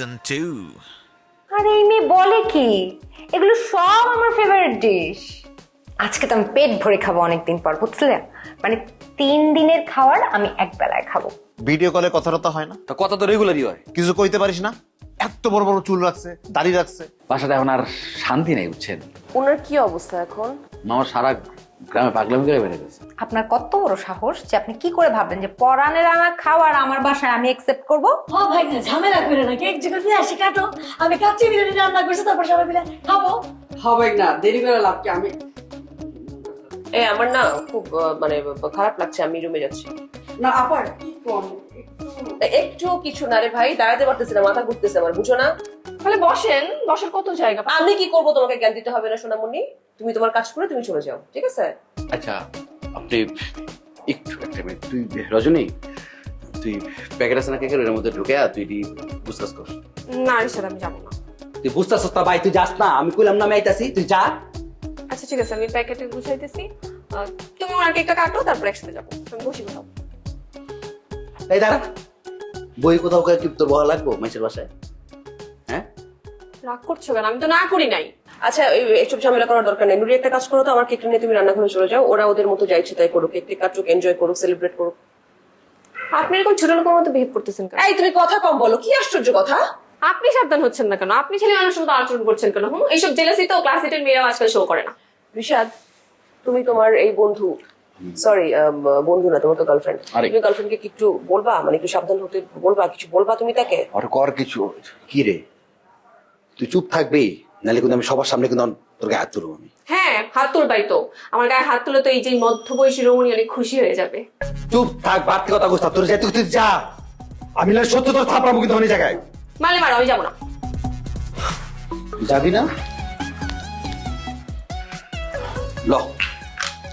Season 2. আর এই মেয়ে বলে কি? এগুলো সব আমার ফেভারিট ডিশ আজকে তো আমি পেট ভরে খাব অনেকদিন পর বুঝলে? মানে তিন দিনের খাওয়ার আমি এক বেলায় খাব। ভিডিও কলে কথা টথা হয় না। তো কথা তো রেগুলারই হয়। কিছু কইতে পারিস না? এত বড় বড় চুল রাখছে দাড়ি রাখছে। বাসাটা এখন আর শান্তি নেই বুঝছেন? ওনার কি অবস্থা এখন? মামা সারা গ্রামে পাগলামি করে বেড়ে গেছে। আপনার কত বড় সাহস যে আপনি কি করে ভাবলেন যে পরানের আমার খাওয়ার আমার বাসায় আমি একসেপ্ট করব? ও ভাই না ঝামেলা করে না কেক যখন নিয়ে আসি কাটো। আমি কাচ্চি বিরিয়ানি রান্না করছি তারপর সবাই মিলে খাব। হবে না দেরি করে লাভ কি? আমি এ আমার না খুব মানে খারাপ লাগছে আমি রুমে যাচ্ছি। না আবার কি কম একটু কিছু না রে ভাই দাঁড়াতে পারতেছি না মাথা ঘুরতেছে আমার বুঝো না? তাহলে বসেন বসার কত জায়গা? আমি কি করব তোমাকে জ্ঞান দিতে হবে না সোনামণি? তুমি তোমার কাজ করে তুমি চলে যাও ঠিক আছে? আচ্ছা আপনি একটু একটা মিনিট তুই রজনী তুই প্যাকেট আছে না কেকের? এর মধ্যে ঢুকে আয়, তুই এটি বুঝতেছ কর। না রিসাদ আমি যাব না। তুই বুঝতেছ তা ভাই তুই যাস না আমি কইলাম না আমি আইতাছি তুই যা। আচ্ছা ঠিক আছে আমি প্যাকেটে গুছাইতেছি। তুমি ওনার কেকটা কাটো তারপর একসাথে যাব। আমি বসি কোথাও। এই দাঁড়া। বই কোথাও কি তোর বহা লাগবো মাইসের বাসায়? হ্যাঁ? রাগ করছ কেন? আমি তো না করি নাই। আচ্ছা এই এসব ঝামেলা করার দরকার নেই। নুরি একটা কাজ করো তো আমার কেকটা নিয়ে তুমি রান্নাঘরে চলে যাও। ওরা ওদের মতো যা ইচ্ছে তাই করুক। কেক কাটুক এনজয় করুক সেলিব্রেট করুক। আপনি এরকম ছোট লোকের মতো বিহেভ করতেছেন কেন? এই তুমি কথা কম বলো কি আশ্চর্য কথা? আপনি সাবধান হচ্ছেন না কেন? আপনি ছেলে মানুষের মতো আচরণ করছেন কেন? হুম এইসব জেলাসি তো ক্লাস এইটের মেয়েরাও আজকাল শো করে না। ঋষাদ তুমি তোমার এই বন্ধু সরি বন্ধু না তোমার তো গার্লফ্রেন্ড। তুমি গার্লফ্রেন্ডকে কি একটু বলবা? মানে একটু সাবধান হতে বলবা কিছু বলবা তুমি তাকে? আর কর কিছু। কি রে? তুই চুপ থাকবি? নাহলে কিন্তু আমি সবার সামনে কিন্তু তোর গায়ে হাত তুলবো আমি। হ্যাঁ হাত তুলবাই তো। আমার গায়ে হাত তুলে তো এই যে মধ্যবয়সী রমণী অনেক খুশি হয়ে যাবে। চুপ থাক বাড়তি কথা গুস্তা তোর যেতে তুই যা। আমি না সত্য তোর থাপড়াবো কিন্তু অনেক জায়গায়। মালে মারো আমি যাব না। যাবি না? ল।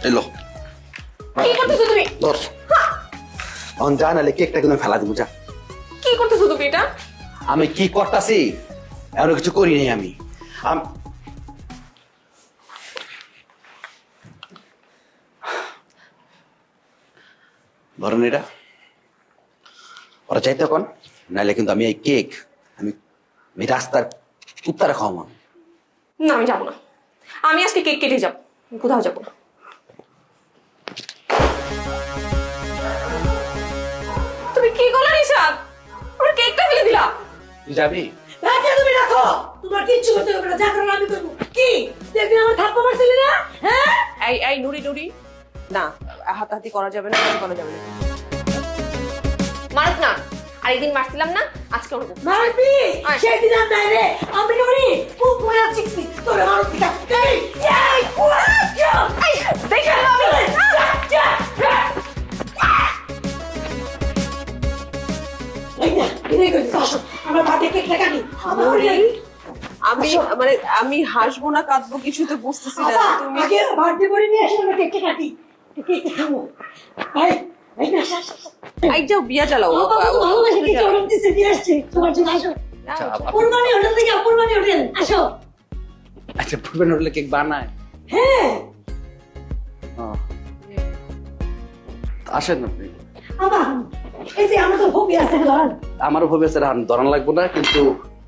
এই ল। কি করতেছো তুমি? ধর। অন যা নাহলে কেকটা কিন্তু ফেলা দেবো যা। কি করতেছো তুমি এটা? আমি কি করতাছি? এমন কিছু করি নাই আম- ধরেন এটা ওরা চাইতে কোন নাইলে কিন্তু আমি এই কেক আমি আমি রাস্তার উত্তরে খাওয়াবো। না। না আমি যাব না। আমি আজকে কেক কেটে যাব কোথাও যাব না। তুমি কি করলে নিশাদ ওর কেকটা ফেলে দিলা। তুই যাবি? রাখে তোমার কিচ্ছু করতে হবে না যা করার আমি করব। কি? একদিন আমার থাপ্পা মারছিলি না? হ্যাঁ? এই এই নুরি নুরি। না হাতাহাতি করা যাবে না করা যাবে না। মারত না আরেকদিন মারছিলাম না আজকে ওর মারবি? আয়। সেই দিন আর নাই রে। আমি করি খুব মজা শিখছি তোর আমার দিকা এই এই কুয়াচ্ছো এই দেখে আমি এই না করে দিতে আসো। আমার ভাতে কেক লাগানি আমি মানে আমি হাসবো না কাঁদবো কিছু তো বুঝতেছি না তুমি আগে বার্থডে করে নিয়ে আসো আমরা কেকটা কাটি খাব না। এই যাও বিয়া জ্বালাও। বাবা কত ভালোবাসে কি গরম দিছে দিয়ে আসছে। তোমার জন্য আসো। আচ্ছা হোটেল থেকে কুরবানি হোটেল আসো। আচ্ছা হোটেলে কেক বানায়? হ্যাঁ। আসেন আপনি। এই যে আমার তো ভোগি আছে ধরেন। আমারও ভবে আছে রান ধরান লাগবো না কিন্তু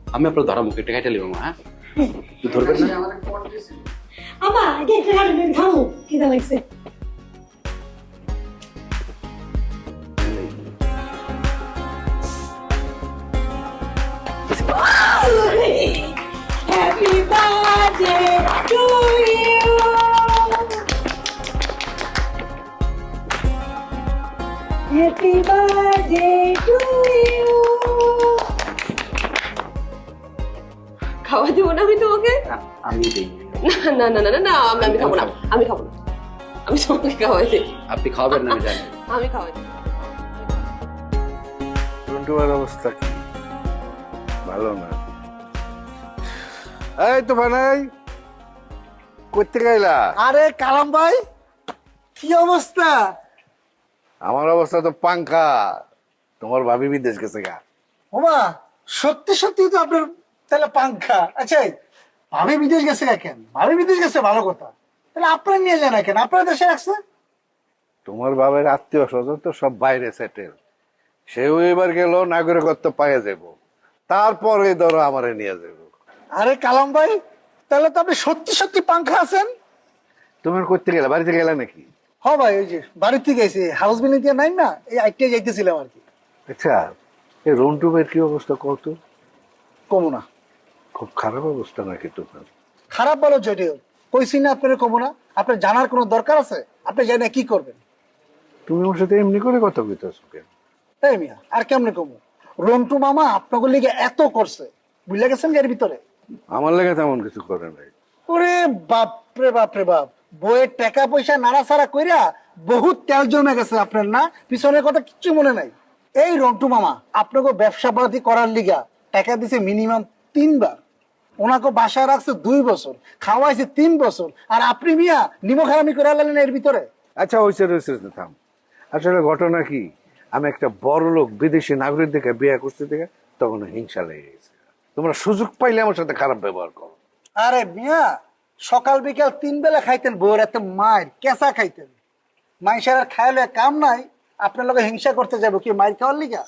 আমি আপনার ধরা মুখে একটা খাইতে মা হ্যাঁ? ধরবেন না? আমা কেকটা কাটবেন খাব খিদা লাগছে। Happy birthday to you. খাওয়া দেবো না আমি তোমাকে? আমি দেই না না না না না আমি খাব না আমি খাব না। আমি তোমাকে খাওয়াই দিই। আপনি খাওয়াবেন না আমি জানি। আমি খাওয়াই দিই। অবস্থা কি? ভালো না। এই তো বানাই করতে গাইলা আরে কালাম ভাই কি অবস্থা? আমার অবস্থা তো পাঙ্খা। তোমার ভাবি বিদেশ গেছে গা। ওমা সত্যি সত্যি তো আপনার তাহলে পাংখা আচ্ছা ভাবি বিদেশ গেছে না কেন? ভাবি বিদেশ গেছে ভালো কথা। তাহলে আপনারা নিয়ে যান না কেন আপনার দেশে রাখছে? তোমার বাবার আত্মীয় স্বজন তো সব বাইরে সেটেল সেও এবার গেল নাগরিকত্ব পাইয়ে যাব তারপরে ধরো আমারে নিয়ে যাব আরে কালাম ভাই তাহলে তো আপনি সত্যি সত্যি পাংখা আছেন? তুমি করতে গেলে? বাড়িতে গেলে নাকি? হ ভাই ওই যে বাড়ির থেকে এসে হাউস বিল্ডিং দিয়ে নাই না এই আইটে যাইতেছিলাম আর কি। আচ্ছা এই রন্টুবের কি অবস্থা কত কমো না। খুব খারাপ অবস্থা নাকি তোমার? খারাপ বলো জটিল কইছি না আপনার কমো না আপনার জানার কোনো দরকার আছে? আপনি জানেন কি করবেন। তুমি ওর সাথে এমনি করে কথা কইতেছো কেন? এই মিয়া আর কেমনে কমো? রন্টু মামা আপনাকে লিগে এত করছে বুঝলে গেছেন এর ভিতরে? আমার লেগে তেমন কিছু করে নাই। ওরে বাপরে বাপরে বাপ। বইয়ের টাকা পয়সা নাড়াচাড়া কইরা বহুত তেল জমে গেছে আপনার না? পিছনের কথা কিচ্ছু মনে নাই। এই রন্টু মামা আপনাকে ব্যবসা বাদি করার লিগা টাকা দিছে মিনিমাম তিনবার। ওনাকে বাসায় রাখছে দুই বছর খাওয়াইছে তিন বছর আর আপনি মিয়া নিমখারামি করে আলেন এর ভিতরে। আচ্ছা হয়েছে রয়েছে থাম। আসলে ঘটনা কি? আমি একটা বড় লোক বিদেশি নাগরিক দেখে বিয়ে করতে দেখে তখন হিংসা লেগে গেছে। তোমরা সুযোগ পাইলে আমার সাথে খারাপ ব্যবহার করো। আরে মিয়া সকাল বিকাল তিন বেলা খাইতেন বউয়ের এত মায়ের কেঁচা খাইতেন। মাইসের আর খাইলে কাম নাই আপনার লোকে হিংসা করতে যাব কি মায়ের খাওয়ার লিগা?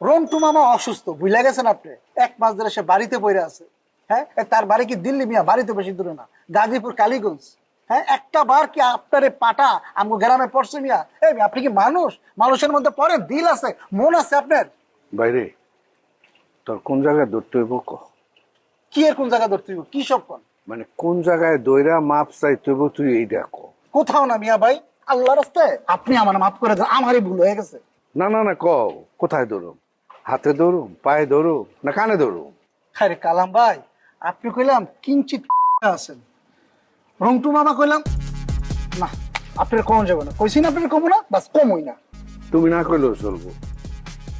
রন্টু মামা অসুস্থ বুঝলে গেছেন আপনি? এক মাস ধরে সে বাড়িতে পড়ে আছে। হ্যাঁ তার বাড়ি কি দিল্লি মিয়া? বাড়িতে বেশি দূরে না। গাজীপুর কালীগঞ্জ। হ্যাঁ একটা বার কি আপনার পাটা আমগো গ্রামে পড়ছে মিয়া? এই আপনি কি মানুষ? মানুষের মধ্যে পরে দিল আছে মন আছে আপনার? বাইরে তোর কোন জায়গায় ধরতে হইব ক? কি এর কোন জায়গায় ধরতে হইব? কি সব কোন? মানে কোন জায়গায় দইরা মাপ চাই হইব তুই এই ক কোথাও না মিয়া ভাই আল্লাহ রাস্তায়। আপনি আমার মাফ করে দেন আমারই ভুল হয়ে গেছে। না না না কও কোথায় দৌড়ুম? হাতে দৌড়ুম পায়ে দৌড়ুম না কানে দৌড়ুম? আরে কালাম ভাই আপনি কইলাম কিঞ্চিত আছেন। রংটু মামা কইলাম না আপনার কম যাবে না। কইছি না আপনার কমো না বাস কমই না। তুমি না কইলেও চলবো।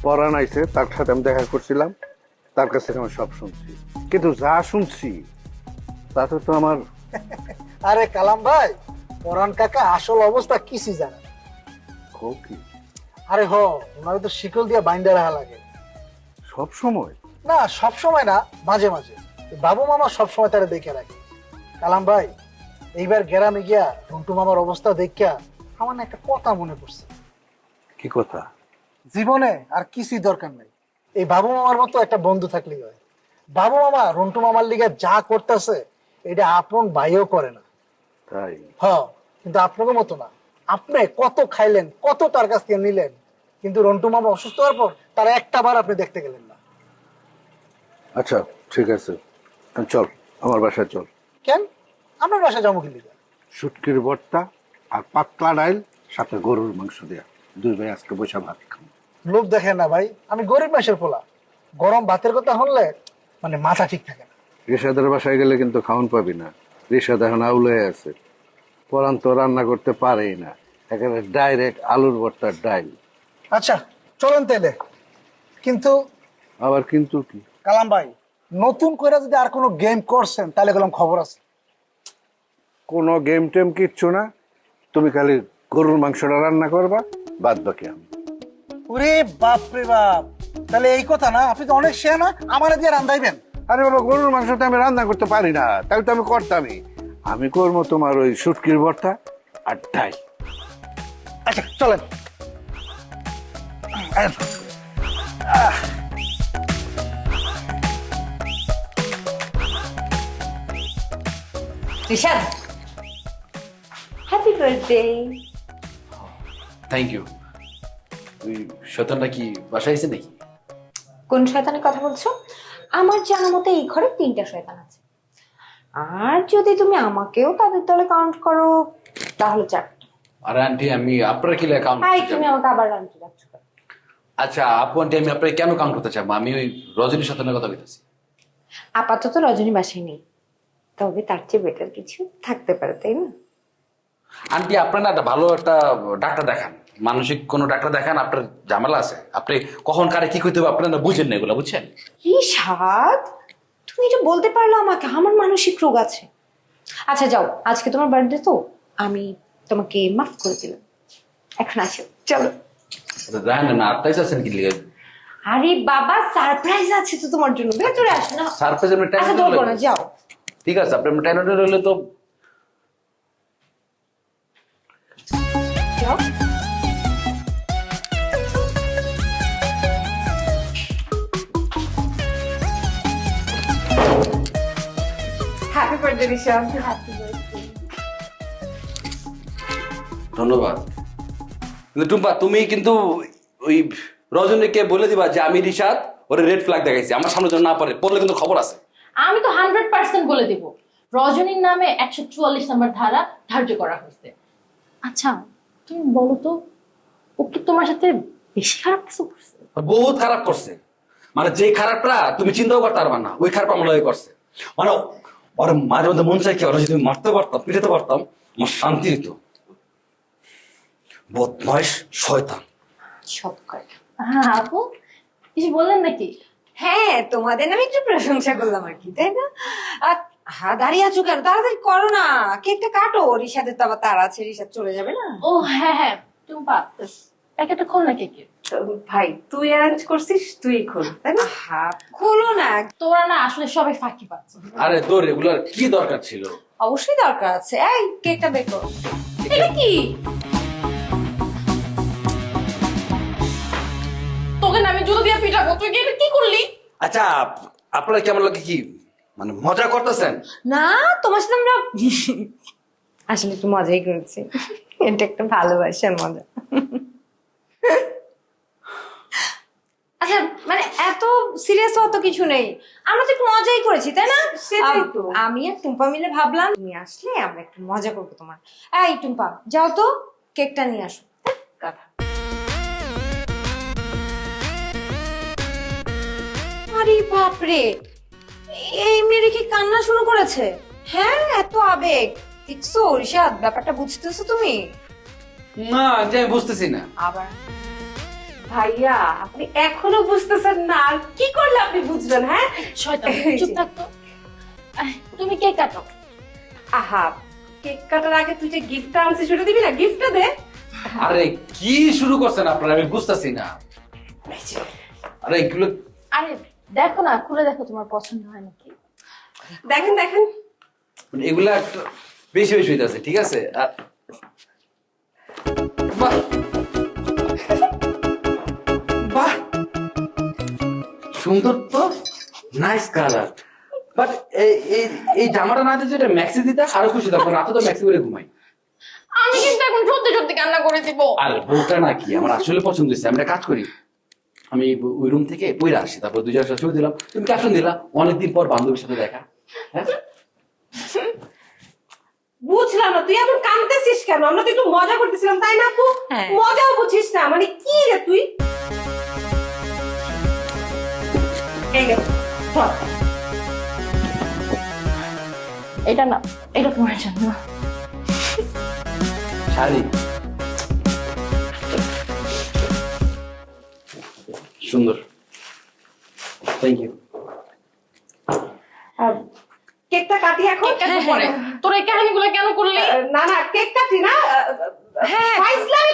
পরান আইছে তার সাথে আমি দেখা করছিলাম তার কাছ থেকে আমি সব শুনছি। কিন্তু যা শুনছি তাতে তো আমার আরে কালাম ভাই পরান কাকা আসল অবস্থা কিসি জানে। কি? আরে হ ওনারে তো শিকল দিয়ে বাইন্দা রাখা লাগে। সব সময়? না সব সময় না মাঝে মাঝে। বাবু মামা সব সময় তারা দেখে রাখে। কালাম ভাই এইবার গ্রামে গিয়া রন্টু মামার অবস্থা দেখিয়া আমার একটা কথা মনে পড়ছে। কি কথা? জীবনে আর কিছুই দরকার নেই। এই বাবু মামার মতো একটা বন্ধু থাকলেই হয়। বাবু মামা রন্টু মামার লিগে যা করতেছে এটা আপন ভাইও করে না। তাই? হ কিন্তু আপনাকে মতো না। আপনি কত খাইলেন কত তার কাছ থেকে নিলেন কিন্তু রন্টু মামা অসুস্থ হওয়ার পর তার একটা বার আপনি দেখতে গেলেন না। আচ্ছা ঠিক আছে। চল আমার বাসায় চল। কেন? আপনার বাসায় যাব কি লিগে? শুটকির ভর্তা আর পাতলা ডাইল সাথে গরুর মাংস দেয়া। দুই ভাই আজকে বসে ভাত খাব। লোভ দেখেন না ভাই আমি গরিব মাসের পোলা। গরম ভাতের কথা হলে মানে মাথা ঠিক থাকে না। রেশাদের বাসায় গেলে কিন্তু খাওয়ান পাবি না। রেশাদ এখন আউলে আছে। পরান তো রান্না করতে পারেই না। একেবারে ডাইরেক্ট আলুর ভর্তার ডাইল। আচ্ছা চলেন তাইলে। কিন্তু আবার কিন্তু কি? কালাম ভাই নতুন করে যদি আর কোনো গেম করছেন তাহলে গেলাম খবর আছে। কোনো গেম টেম কিচ্ছু না। তুমি খালি গরুর মাংসটা রান্না করবা বাদ বাকি আমি। ওরে বাপ রে বাপ তাহলে এই কথা না আপনি তো অনেক শেয়া না আমার দিয়ে রান্দাইবেন আরে বাবা গরুর মাংসটা আমি রান্না করতে পারি না। তাহলে তো আমি করতামই। আমি করব তোমার ওই শুটকির ভর্তা আর ডাইল আচ্ছা চলেন। Rishad happy birthday thank you ওই শতানটা কি বাসায় এসে নাকি? কোন শয়তানের কথা বলছো? আমার জানা মতে এই ঘরে তিনটা শয়তান আছে। আর যদি তুমি আমাকেও তাদের দলে কাউন্ট করো তাহলে চারটা আরে আন্টি আমি আপনার কি অ্যাকাউন্ট হাই তুমি আমাকে আবার রান্টি রাখছো আচ্ছা আপু আন্টি আমি আপনার কেন কাউন্ট করতে চাবো? আমি ওই রজনী শতানের কথা বলতেছি। আপাতত রজনী বাসায় নেই। তবে তার চেয়ে বেটার কিছু থাকতে পারে তাই না? আন্টি আপনার না একটা ভালো একটা ডাক্তার দেখান। মানসিক কোনো ডাক্তার দেখান আপনার ঝামেলা আছে। আপনি কখন কারে কি করতে হবে আপনার বুঝেন না এগুলো বুঝছেন? ঋষাদ তুমি এটা বলতে পারল আমাকে আমার মানসিক রোগ আছে। আচ্ছা যাও আজকে তোমার বার্থডে তো আমি তোমাকে মাফ করে দিলাম। এখন আসো চলো। জানেন না আত্মাইস আছেন কি লিগে? আরে বাবা সারপ্রাইজ আছে তো তোমার জন্য ভেতরে আসো না। সারপ্রাইজ আচ্ছা টাইম ধরবো না যাও। ঠিক আছে আপনি টাইম হলে তো। যাও। বার্থডে ধন্যবাদ। কিন্তু টুম্পা তুমি কিন্তু ওই রজনীকে বলে দিবা যে আমি রিশাদ ওরে রেড ফ্ল্যাগ দেখাইছি। আমার সামনে যেন না পারে পড়লে কিন্তু খবর আছে। আমি তো হান্ড্রেড পার্সেন্ট বলে দিব। রজনীর নামে একশো চুয়াল্লিশ নম্বর ধারা ধার্য করা হয়েছে। আচ্ছা তুমি বলো তো ও কি তোমার সাথে বেশি খারাপ কিছু করছে? বহুত খারাপ করছে। মানে যে খারাপটা তুমি চিন্তাও করতে পারবা না ওই খারাপ আমার করছে। মানে ওর মাঝে মধ্যে মন চাই কি ওরা যদি মারতে পারতাম পিটাতে পারতাম আমার শান্তি দিত বদমাইশ শয়তান। সব করে। হ্যাঁ আপু কিছু বললেন নাকি? হ্যাঁ তোমাদের নামে একটু প্রশংসা করলাম আর কি তাই না? আর হা দাঁড়িয়ে আছো কেন? তাড়াতাড়ি করো না। কেকটা কাটো রিসাদের তো আবার তার আছে রিসাদ চলে যাবে না? ও হ্যাঁ হ্যাঁ টুম্পা প্যাকেটটা খোল না কেকের। ভাই তুই অ্যারেঞ্জ করছিস তুই খোল তাই না? খোলো না তোরা না আসলে সবাই ফাঁকি পাচ্ছে। আরে তোর এগুলার কি দরকার ছিল? অবশ্যই দরকার আছে। এই কেকটা বের করো। এটা কি? তোকে না আমি জুতো দিয়ে পিটাবো তুই কি এটা কি করলি? আচ্ছা আপনারা কেমন লাগে কি মানে মজা করতেছেন? না তোমার সাথে আমরা আসলে একটু মজাই করেছি। এটা একটা ভালোবাসার মজা। আচ্ছা মানে এত সিরিয়াস অত কিছু নেই। আমরা তো একটু মজাই করেছি তাই না। আম- আর টুম্পা মিলে ভাবলাম তুমি আসলে আমরা একটু মজা করব তোমার। এই টুম্পা যাও তো কেকটা নিয়ে আসো। কথা। আরে বাপরে এই মেয়ে কি কান্না শুরু করেছে? হ্যাঁ এত আবেগ। দেখছ ঋষাদ ব্যাপারটা বুঝতেছো তুমি? না বুঝতেছি না। আবার। ভাইয়া আপনি এখনও বুঝতেছেন না আর কি করলে আপনি বুঝবেন হ্যাঁ? শয়তান চুপ থাকতো তুমি কে কাটো। আহা কেক কাটার আগে তুই যে গিফটটা আনছিস সেটা দিবি না? গিফটটা দে। আরে কি শুরু করছেন আপনারা? আমি বুঝতেছি না। আরে এগুলো আরে দেখো না খুলে দেখো তোমার পছন্দ হয় নাকি? দেখেন দেখেন। মানে এগুলা একটা বেশি বেশি হইতেছে ঠিক আছে? আর সুন্দর তো নাইস কালার বাট এই এই জামাটা না দিতে এটা ম্যাক্সি দিতে আরও খুশি থাকব রাতে তো ম্যাক্সি করে ঘুমাই। আমি কিন্তু এখন সত্যি সত্যি কান্না করে দিব। আর বউটা নাকি? আমার আসলে পছন্দ হয়েছে আমরা কাজ করি। আমি ওই রুম থেকে পইরা আসি তারপর দুই চারটা ছবি দিলাম তুমি ক্যাপশন দিলা অনেকদিন পর বান্ধবীর সাথে দেখা হ্যাঁ? বুঝলাম না তুই এখন কাঁদতেছিস কেন? আমরা তো একটু মজা করতেছিলাম তাই না আপু? হ্যাঁ। মজাও বুঝিস না মানে কি রে তুই? এটা না এটা তোমার জন্য। শাড়ি। সুন্দর। থ্যাংক ইউ কেকটা কাটি এখন। পরে তোর এই কাহিনীগুলো কেন করলি? না না কেক কাটি না হ্যাঁ।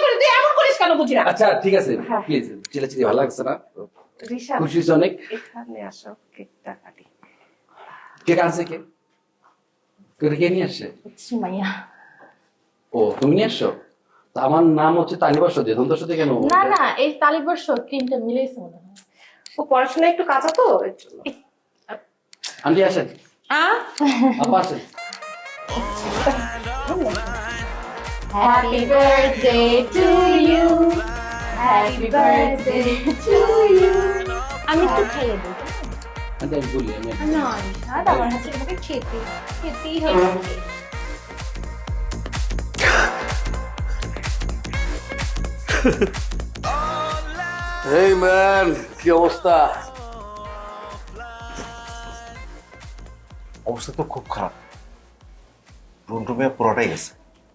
করে তুই এমন করিস কেন বুঝি না। আচ্ছা ঠিক আছে। প্লিজ চিলাচিলি ভালো লাগছে না? খুশি অনেক এখানে আসো কেকটা কাটি। কে কানছে কে কে- কে নিয়ে আসছে? সুমাইয়া ও তুমি নিয়ে আসছো? তা আমার নাম হচ্ছে সদে সদে কেন? না না এই তালিবর্ষ ক্রিমটা মিলেছে মনে হয়। ও পড়াশোনা একটু কাঁচা তো? এর জন্য। আন্টি আসেন। আ আপা আসেন। Happy birthday to you. Happy birthday to you. আমি একটু খাইয়ে দেবো আমি বলি আমি না ঋষাদ আমার হাতে তোমাকে খেতে খেতেই হবে। এই ম্যান কি অবস্থা? অবস্থা তো খুব খারাপ। রুম টুমে পুরোটাই গেছে।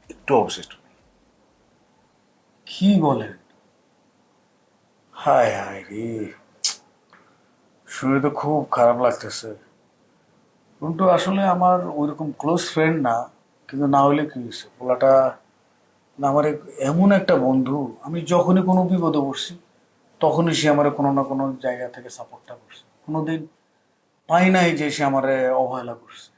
একটু অবশিষ্ট নেই। কি বলেন? হায় হায় রে। শুনে তো খুব খারাপ লাগতেছে। রুন্টু আসলে আমার ওইরকম ক্লোজ ফ্রেন্ড না কিন্তু না হলে কি হয়েছে পোলাটা না আমার এমন একটা বন্ধু আমি যখনই কোনো বিপদে পড়ছি তখনই সে আমার কোনো না কোনো জায়গা থেকে সাপোর্টটা করছে। কোনোদিন পাই নাই যে সে আমার অবহেলা করছে।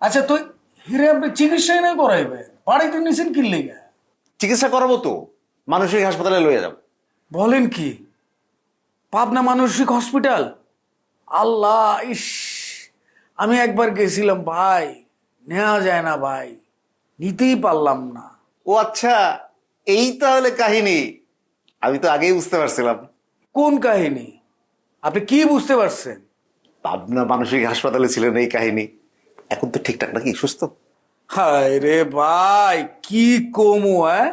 আচ্ছা তুই হিরে আপনি চিকিৎসাই না করাইবে? বাড়িতে নিছেন কি লেগে? চিকিৎসা করাবো তো। মানসিক হাসপাতালে লয়ে যাব। বলেন কি? পাবনা মানসিক হসপিটাল আল্লাহ ইস আমি একবার গেছিলাম ভাই নেওয়া যায় না ভাই নিতেই পারলাম না। ও আচ্ছা এই তাহলে কাহিনী আমি তো আগেই বুঝতে পারছিলাম। কোন কাহিনী? আপনি কি বুঝতে পারছেন? পাবনা মানসিক হাসপাতালে ছিলেন এই কাহিনী। এখন তো ঠিকঠাক নাকি সুস্থ? হায় রে ভাই কি কমু হ্যাঁ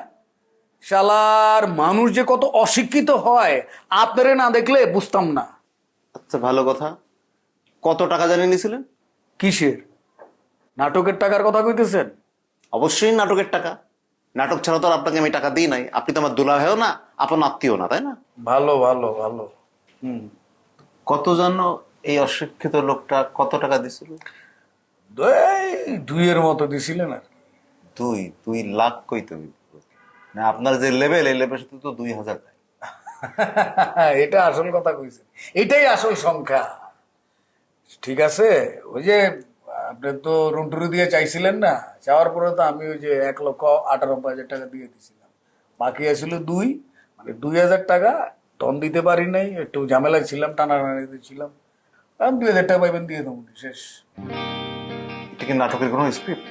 শালার মানুষ যে কত অশিক্ষিত হয় আপনারে না দেখলে বুঝতাম না। আচ্ছা ভালো কথা। কত টাকা জানিয়ে নিয়েছিলেন? কিসের? নাটকের টাকার কথা কইতেছেন? অবশ্যই নাটকের টাকা। নাটক ছাড়া তো আর আপনাকে আমি টাকা দিই নাই। আপনি তো আমার দুলা হয়েও না আপন আত্মীয় না তাই না? ভালো ভালো ভালো। হুম। কত জানো এই অশিক্ষিত লোকটা কত টাকা দিছিল? এই দুইয়ের মতো দিছিলেন আর দুই দুই লাখ কই তুমি না আপনার যে লেভেল এই লেভেল সাথে তো দুই হাজার এটা আসল কথা কইছে এটাই আসল সংখ্যা। ঠিক আছে? ওই যে, আপনি তো রুন্টুরু দিয়ে চাইছিলেন না, চাওয়ার পরে তো আমি ওই যে এক লক্ষ আটানব্বই হাজার টাকা দিয়ে দিয়েছিলাম বাকি আসলে দুই মানে দুই হাজার টাকা টন দিতে পারি নাই, একটু ঝামেলায় ছিলাম, টানাটানিতে ছিলাম। আমি দুই হাজার টাকা পাইবেন, দিয়ে দেবো, শেষ। এটা কি নাটকের কোনো স্ক্রিপ্ট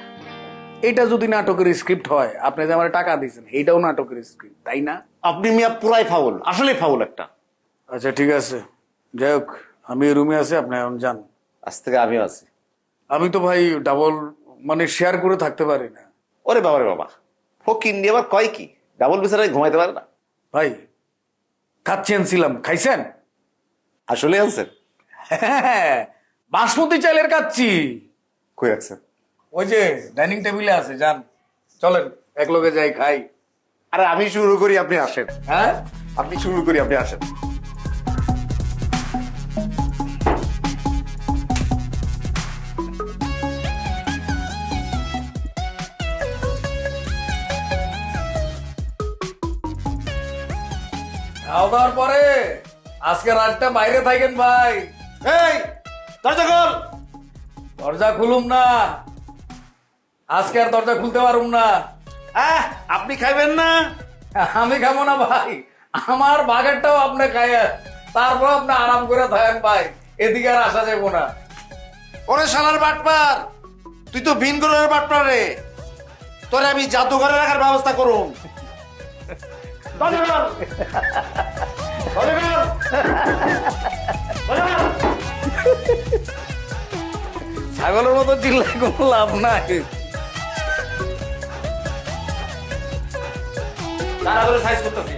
এটা যদি নাটকের স্ক্রিপ্ট হয় আপনি যে আমার টাকা দিয়েছেন এইটাও নাটকের স্ক্রিপ্ট তাই না? আপনি মিয়া পুরাই ফাউল আসলে ফাউল একটা। আচ্ছা ঠিক আছে। যাই হোক আমি রুমে আছি আপনি এখন যান। আজ থেকে আমিও আছি। আমি তো ভাই ডাবল মানে শেয়ার করে থাকতে পারি না। ওরে বাবা রে বাবা ফকির নিয়ে আবার কয় কি? ডাবল বিছানায় ঘুমাইতে পারে না। ভাই খাচ্ছেন ছিলাম খাইছেন? আসলে আনছেন। হ্যাঁ। বাসমতি চালের খাচ্ছি। কই রাখছেন? ওই যে ডাইনিং টেবিলে আছে যান। চলেন। এক লোকে যাই খাই। আরে আমি শুরু করি আপনি আসেন। হ্যাঁ? আপনি শুরু করি আপনি আসেন। খাওয়া দাওয়ার পরে আজকে রাতটা বাইরে থাকেন ভাই। এই দরজা খোল। দরজা খুলুম না। আজকে আর দরজা খুলতে পারুম না। আহ, আপনি খাইবেন না? আমি খাব না ভাই। আমার বাগেরটাও আপনি খাইয়া তারপর আপনি আরাম করে থাকেন ভাই। এদিকে আর আসা যাব না। ওরে শালার বাটপার তুই তো ভিন গ্রহের বাটপার রে। তোরে আমি জাদুঘরে রাখার ব্যবস্থা করুন। ছাগলের মতো চিল্লাই কোনো লাভ নাই। তারা ধরে সাইজ করতেছি।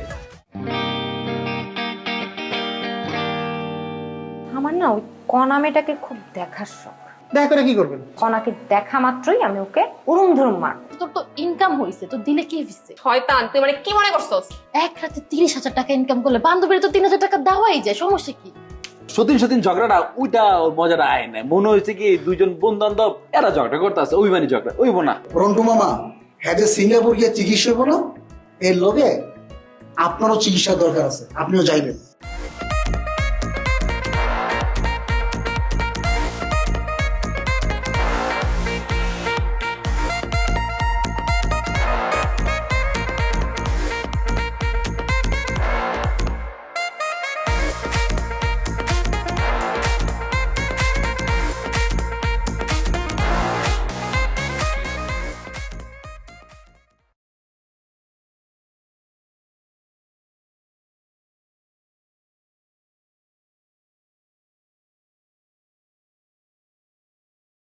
আমার না ওই কণা মেয়েটাকে খুব দেখার শখ। দেখা করে কি করবেন? কণাকে দেখা মাত্রই আমি ওকে উরুম ধরুম মার তোর তো ইনকাম হয়েছে তো দিলে কি হয়েছে শয়তান তুই মানে কি মনে করছস? এক রাতে তিরিশ হাজার টাকা ইনকাম করলে বান্ধবীর তো তিন হাজার টাকা দেওয়াই যায় সমস্যা কি? সতীন সতীন ঝগড়াটা ওইটা ওর মজাটা আয় না মনে হয়েছে কি দুইজন বন্ধু বান্ধব এরা ঝগড়া করতেছে অভিমানী ঝগড়া ওইব না রন্টু মামা হ্যাঁ যে সিঙ্গাপুর গিয়ে চিকিৎসা করো? এর লোকে আপনারও চিকিৎসা দরকার আছে আপনিও যাইবেন।